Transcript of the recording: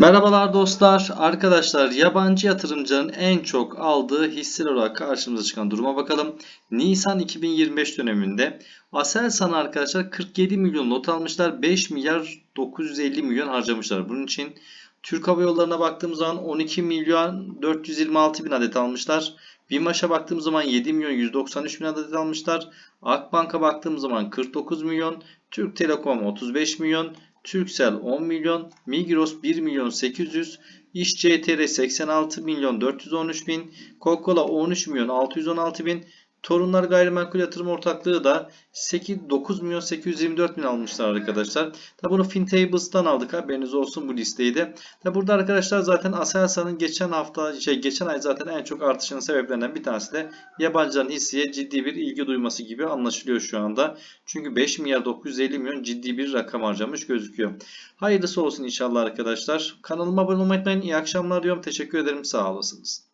Merhabalar dostlar. Arkadaşlar yabancı yatırımcının en çok aldığı hisseler olarak karşımıza çıkan duruma bakalım. Nisan 2025 döneminde Aselsan arkadaşlar 47 milyon lot almışlar. 5 milyar 950 milyon harcamışlar. Bunun için Türk Hava Yolları'na baktığımız zaman 12 milyon 426 bin adet almışlar. BİMAŞ'a baktığımız zaman 7 milyon 193 bin adet almışlar. Akbank'a baktığımız zaman 49 milyon. Türk Telekom 35 milyon. Turkcell 10 milyon, Migros 1 milyon 800, İş CTR 86 milyon 413 bin, Coca-Cola 13 milyon 616 bin, Torunlar Gayrimenkul Yatırım Ortaklığı da 8, 9 milyon 824 bin almışlar arkadaşlar. Tabi bunu FinTables'tan aldık haberiniz olsun bu listeyi de. Tabi burada arkadaşlar zaten Aselsan'ın geçen hafta şey geçen ay zaten en çok artışının sebeplerinden bir tanesi de yabancıların hisseye ciddi bir ilgi duyması gibi anlaşılıyor şu anda. Çünkü 5 milyar 950 milyon ciddi bir rakam harcamış gözüküyor. Hayırlısı olsun inşallah arkadaşlar. Kanalıma abone olmayı unutmayın. İyi akşamlar diyorum. Teşekkür ederim. Sağ olasınız.